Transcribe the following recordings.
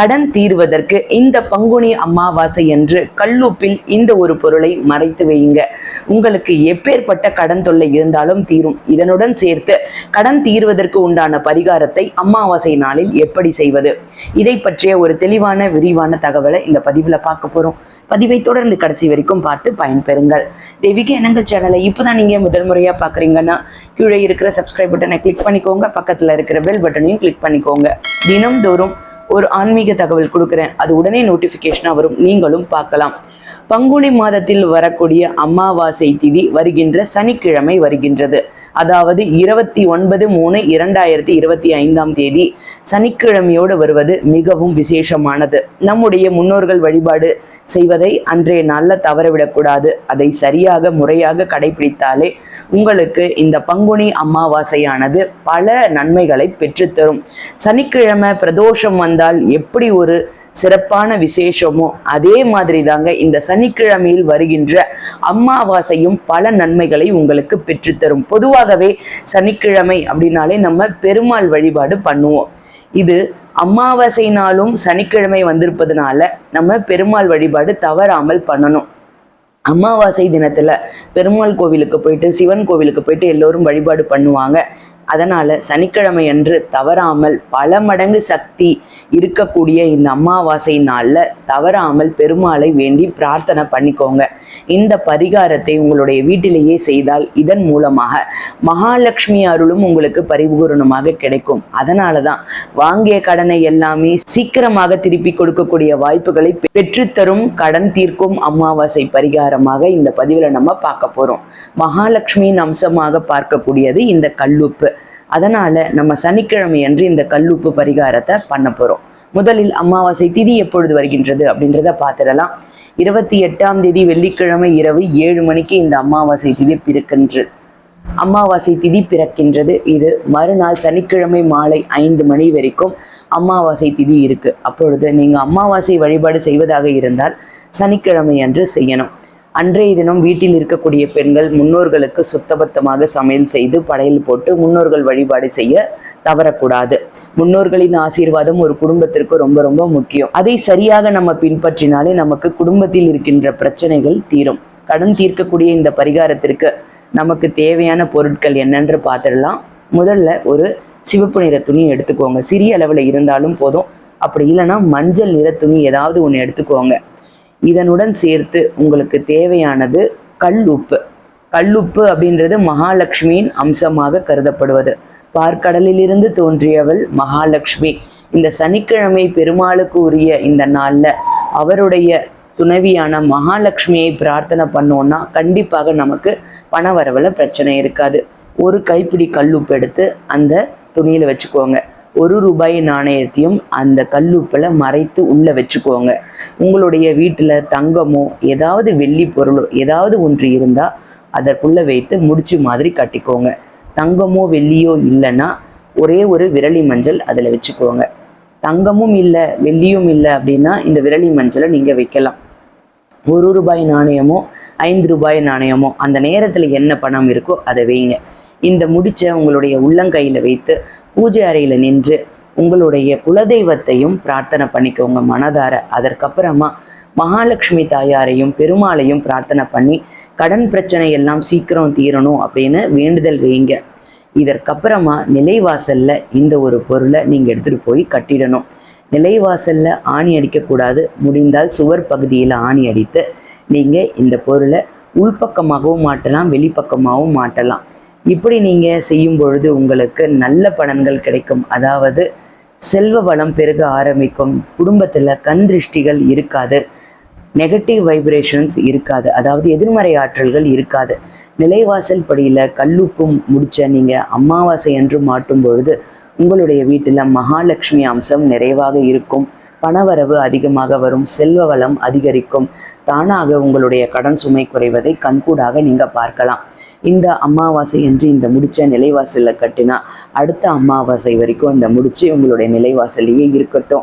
கடன் தீர்வதற்கு இந்த பங்குனி அமாவாசை என்று கல்லுப்பில் இந்த ஒரு பொருளை மறைத்து வையுங்க. உங்களுக்கு எப்பேற்பட்ட கடன் தொல்லை இருந்தாலும் தீரும். இதனுடன் சேர்த்து கடன் தீர்வதற்கு உண்டான பரிகாரத்தை அமாவாசை நாளில் எப்படி செய்வது? இதை பற்றிய ஒரு தெளிவான விரிவான தகவலை இந்த பதிவுல பார்க்க போறோம். பதிவை தொடர்ந்து கடைசி வரைக்கும் பார்த்து பயன்பெறுங்கள். தெய்வீக எண்ணங்கள் சேனலை இப்போதான் நீங்க முதல் முறையா பாக்குறீங்கன்னா கீழே இருக்கிற சப்ஸ்கிரைப் பட்டனை கிளிக் பண்ணிக்கோங்க. பக்கத்துல இருக்கிற பெல் பட்டனையும் கிளிக் பண்ணிக்கோங்க. தினம்தோறும் ஒரு ஆன்மீக தகவல் கொடுக்குறேன். அது உடனே நோட்டிஃபிகேஷனாக வரும். நீங்களும் பார்க்கலாம். பங்குனி மாதத்தில் வரக்கூடிய அமாவாசை திதி வருகின்ற சனிக்கிழமை வருகின்றது. அதாவது இருபத்தி ஒன்பது மூணு இரண்டாயிரத்தி இருபத்தி ஐந்தாம் தேதி சனிக்கிழமையோடு வருவது மிகவும் விசேஷமானது. நம்முடைய முன்னோர்கள் வழிபாடு செய்வதை அன்றைய நாளில் தவறவிடக்கூடாது. அதை சரியாக முறையாக கடைபிடித்தாலே உங்களுக்கு இந்த பங்குனி அமாவாசையானது பல நன்மைகளை பெற்றுத்தரும். சனிக்கிழமை பிரதோஷம் வந்தால் எப்படி ஒரு சிறப்பான விசேஷமோ அதே மாதிரி தாங்க இந்த சனிக்கிழமையில் வருகின்ற அமாவாசையும் பல நன்மைகளை உங்களுக்கு பெற்றுத்தரும். பொதுவாகவே சனிக்கிழமை அப்படின்னாலே நம்ம பெருமாள் வழிபாடு பண்ணுவோம். இது அமாவாசை நாளும் சனிக்கிழமை வந்திருப்பதுனால நம்ம பெருமாள் வழிபாடு தவறாமல் பண்ணணும். அமாவாசை தினத்துல பெருமாள் கோவிலுக்கு போயிட்டு சிவன் கோவிலுக்கு போயிட்டு எல்லோரும் வழிபாடு பண்ணுவாங்க. அதனால் சனிக்கிழமை அன்று தவறாமல் பல மடங்கு சக்தி இருக்கக்கூடிய இந்த அமாவாசை நாளில் தவறாமல் பெருமாளை வேண்டி பிரார்த்தனை பண்ணிக்கோங்க. இந்த பரிகாரத்தை உங்களுடைய வீட்டிலேயே செய்தால் இதன் மூலமாக மகாலட்சுமி அருளும் உங்களுக்கு பரிபூரணமாக கிடைக்கும். அதனால தான் வாங்கிய கடனை எல்லாமே சீக்கிரமாக திருப்பி கொடுக்கக்கூடிய வாய்ப்புகளை பெற்றுத்தரும் கடன் தீர்க்கும் அமாவாசை பரிகாரமாக இந்த பதிவில் நம்ம பார்க்க போகிறோம் மகாலட்சுமியின் அம்சமாக பார்க்கக்கூடியது இந்த கல்லுப்பு. அதனால நம்ம சனிக்கிழமை அன்று இந்த கல்லுப்பு பரிகாரத்தை பண்ண போறோம். முதலில் அமாவாசை திதி எப்பொழுது வருகின்றது அப்படின்றத பார்த்துடலாம். இருபத்தி எட்டாம் தேதி வெள்ளிக்கிழமை இரவு ஏழு மணிக்கு இந்த அமாவாசை திதி பிறக்கின்றது. அமாவாசை திதி பிறக்கின்றது. இது மறுநாள் சனிக்கிழமை மாலை ஐந்து மணி வரைக்கும் அமாவாசை திதி இருக்கு. அப்பொழுது நீங்க அமாவாசை வழிபாடு செய்வதாக இருந்தால் சனிக்கிழமை அன்று செய்யணும். அன்றைய தினம் வீட்டில் இருக்கக்கூடிய பெண்கள் முன்னோர்களுக்கு சுத்தபத்தமாக சமையல் செய்து படையல் போட்டு முன்னோர்கள் வழிபாடு செய்ய தவறக்கூடாது. முன்னோர்களின் ஆசீர்வாதம் ஒரு குடும்பத்திற்கு ரொம்ப ரொம்ப முக்கியம். அதை சரியாக நம்ம பின்பற்றினாலே நமக்கு குடும்பத்தில் இருக்கின்ற பிரச்சனைகள் தீரும். கடன் தீர்க்கக்கூடிய இந்த பரிகாரத்திற்கு நமக்கு தேவையான பொருட்கள் என்னென்று பார்த்துடலாம். முதல்ல ஒரு சிவப்பு நிற துணி எடுத்துக்கோங்க. சிறிய அளவில் இருந்தாலும் போதும். அப்படி இல்லைன்னா மஞ்சள் நிற துணி ஏதாவது ஒன்று எடுத்துக்கோங்க. இதனுடன் சேர்த்து உங்களுக்கு தேவையானது கல்லுப்பு. கல்லுப்பு அப்படின்றது மகாலட்சுமியின் அம்சமாக கருதப்படுவது. பார்க்கடலிலிருந்து தோன்றியவள் மகாலட்சுமி. இந்த சனிக்கிழமை பெருமாளுக்கு உரிய இந்த நாளில் அவருடைய துணைவியான மகாலட்சுமியை பிரார்த்தனை பண்ணோன்னா கண்டிப்பாக நமக்கு பண வரவுல பிரச்சனை இருக்காது. ஒரு கைப்பிடி கல்லுப்பு எடுத்து அந்த துணியில் வச்சுக்கோங்க. ஒரு ரூபாய் நாணயத்தையும் அந்த கல்லுப்பில் மறைத்து உள்ளே வச்சுக்கோங்க. உங்களுடைய வீட்டில் தங்கமோ ஏதாவது வெள்ளி பொருளோ ஏதாவது ஒன்று இருந்தால் அதற்குள்ளே வைத்து முடிச்சு மாதிரி கட்டிக்கோங்க. தங்கமோ வெள்ளியோ இல்லைன்னா ஒரே ஒரு விரலி மஞ்சள் அதில் வச்சுக்கோங்க. தங்கமும் இல்லை வெள்ளியும் இல்லை அப்படின்னா இந்த விரலி மஞ்சளை நீங்கள் வைக்கலாம். ஒரு ரூபாய் நாணயமோ ஐந்து ரூபாய் நாணயமோ அந்த நேரத்தில் என்ன பணம் இருக்கோ அதை வைங்க. இந்த முடிச்ச உங்களுடைய உள்ளங்கையில் வைத்து பூஜை அறையில் நின்று உங்களுடைய குலதெய்வத்தையும் பிரார்த்தனை பண்ணிக்கோங்க மனதார. அதற்கப்புறமா மகாலட்சுமி தாயாரையும் பெருமாளையும் பிரார்த்தனை பண்ணி கடன் பிரச்சனை எல்லாம் சீக்கிரம் தீரணும் அப்படின்னு வேண்டுதல் வைங்க இதற்கப்புறமா நிலைவாசல்ல இந்த ஒரு பொருளை நீங்கள் எடுத்துகிட்டு போய் கட்டிடணும். நிலைவாசல்ல ஆணி அடிக்கக்கூடாது. முடிந்தால் சுவர் பகுதியில் ஆணி அடித்து நீங்கள் இந்த பொருளை உள்பக்கமாகவும் மாட்டலாம் வெளிப்பக்கமாகவும் மாட்டலாம். இப்படி நீங்கள் செய்யும் பொழுது உங்களுக்கு நல்ல பலன்கள் கிடைக்கும். அதாவது செல்வ வளம் பெருக ஆரம்பிக்கும். குடும்பத்தில் கண் திருஷ்டிகள் இருக்காது. நெகட்டிவ் வைப்ரேஷன்ஸ் இருக்காது. அதாவது எதிர்மறை ஆற்றல்கள் இருக்காது. நிலைவாசல் படியில் கல்லுப்பும் முடிச்ச நீங்கள் அமாவாசை அன்று மாட்டும் பொழுது உங்களுடைய வீட்டில் மகாலட்சுமி அம்சம் நிறைவாக இருக்கும். பணவரவு அதிகமாக வரும். செல்வ வளம் அதிகரிக்கும். தானாக உங்களுடைய கடன் சுமை குறைவதை கண்கூடாக நீங்கள் பார்க்கலாம். இந்த அமாவாசை என்று இந்த முடிச்ச நிலைவாசலில் கட்டினா அடுத்த அமாவாசை வரைக்கும் இந்த முடிச்சு உங்களுடைய நிலைவாசலையே இருக்கட்டும்.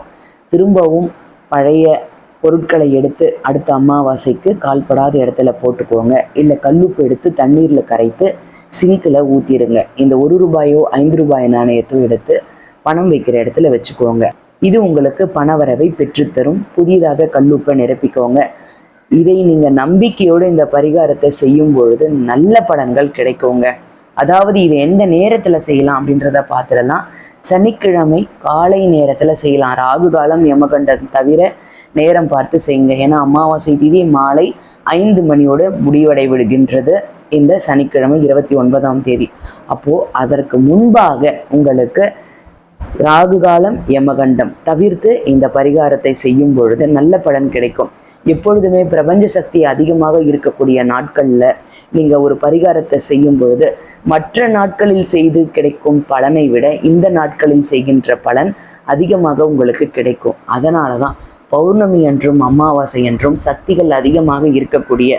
திரும்பவும் பழைய பொருட்களை எடுத்து அடுத்த அமாவாசைக்கு கால்படாத இடத்துல போட்டுக்கோங்க. இல்லை கல்லுப்பு எடுத்து தண்ணீரில் கரைத்து சிங்கில் ஊற்றிடுங்க இந்த ஒரு ரூபாயோ ஐந்து ரூபாய் நாணயத்தோ எடுத்து பணம் வைக்கிற இடத்துல வச்சுக்கோங்க. இது உங்களுக்கு பணவரவை பெற்றுத்தரும். புதிதாக கல்லுப்பை நிரப்பிக்கோங்க. இதை நீங்கள் நம்பிக்கையோடு இந்த பரிகாரத்தை செய்யும் பொழுது நல்ல பலன்கள் கிடைக்குங்க. அதாவது இது எந்த நேரத்தில் செய்யலாம் அப்படின்றத பார்த்துடலாம். சனிக்கிழமை காலை நேரத்தில் செய்யலாம். ராகு காலம் யமகண்டம் தவிர நேரம் பார்த்து செய்யுங்க. ஏன்னா அமாவாசை திதி மாலை ஐந்து மணியோடு முடிவடை விடுகின்றது இந்த சனிக்கிழமை இருபத்தி ஒன்பதாம் தேதி. அப்போது அதற்கு முன்பாக உங்களுக்கு ராகு காலம் யமகண்டம் தவிர்த்து இந்த பரிகாரத்தை செய்யும் பொழுது நல்ல பலன் கிடைக்கும். எப்பொழுதுமே பிரபஞ்ச சக்தி அதிகமாக இருக்கக்கூடிய நாட்களில் நீங்கள் ஒரு பரிகாரத்தை செய்யும்பொழுது மற்ற நாட்களில் செய்து கிடைக்கும் பலனை விட இந்த நாட்களில் செய்கின்ற பலன் அதிகமாக உங்களுக்கு கிடைக்கும். அதனால தான் பௌர்ணமி என்றும் அமாவாசை என்றும் சக்திகள் அதிகமாக இருக்கக்கூடிய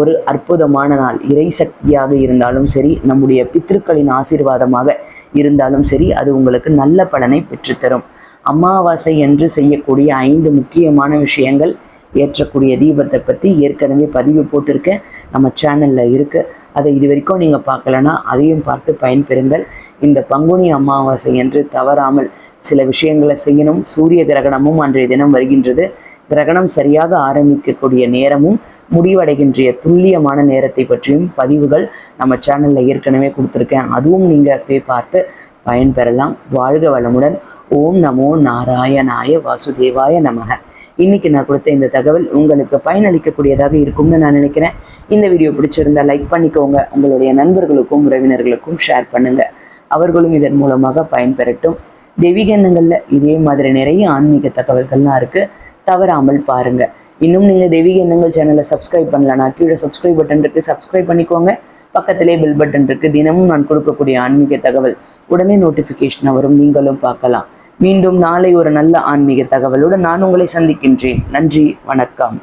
ஒரு அற்புதமான நாள். இறை சக்தியாக இருந்தாலும் சரி நம்முடைய பித்ருக்களின் ஆசீர்வாதமாக இருந்தாலும் சரி அது உங்களுக்கு நல்ல பலனை பெற்றுத்தரும். அமாவாசை என்று செய்யக்கூடிய ஐந்து முக்கியமான விஷயங்கள் ஏற்றக்கூடிய தீபத்தை பற்றி ஏற்கனவே பதிவு போட்டிருக்கேன். நம்ம சேனலில் இருக்குது அதை இது வரைக்கும் நீங்கள் பார்க்கலனா அதையும் பார்த்து பயன்பெறுங்கள். இந்த பங்குனி அமாவாசை என்று தவறாமல் சில விஷயங்களை செய்யணும். சூரிய கிரகணமும் அன்றைய தினம் வருகின்றது. கிரகணம் சரியாக ஆரம்பிக்கக்கூடிய நேரமும் முடிவடைகின்ற துல்லியமான நேரத்தை பற்றியும் பதிவுகள் நம்ம சேனலில் ஏற்கனவே கொடுத்துருக்கேன். அதுவும் நீங்கள் போய் பார்த்து பயன்பெறலாம். வாழ்க வளமுடன். ஓம் நமோ நாராயணாய வாசுதேவாய நமக. இன்னைக்கு நான் கொடுத்த இந்த தகவல் உங்களுக்கு பயனளிக்கக்கூடியதாக இருக்கும்னு நான் நினைக்கிறேன். இந்த வீடியோ பிடிச்சிருந்தா லைக் பண்ணிக்கோங்க. உங்களுடைய நண்பர்களுக்கும் உறவினர்களுக்கும் ஷேர் பண்ணுங்க. அவர்களும் இதன் மூலமாக பயன்பெறட்டும். தெய்வீகண்ணங்களில் இதே மாதிரி நிறைய ஆன்மீக தகவல்கள்லாம் இருக்கு. தவறாமல் பாருங்க. இன்னும் நீங்கள் தெய்வீக எண்ணங்கள் சேனலை சப்ஸ்கிரைப் பண்ணலன்னா கீழே சப்ஸ்கிரைப் பட்டன் இருக்கு. சப்ஸ்கிரைப் பண்ணிக்கோங்க. பக்கத்திலே பெல் பட்டன் இருக்கு. தினமும் நான் கொடுக்கக்கூடிய ஆன்மீக தகவல் உடனே நோட்டிஃபிகேஷன் வரும். நீங்களும் பார்க்கலாம். மீண்டும் நாளை ஒரு நல்ல ஆன்மீக தகவலுடன் நான் உங்களை சந்திக்கின்றேன். நன்றி வணக்கம்.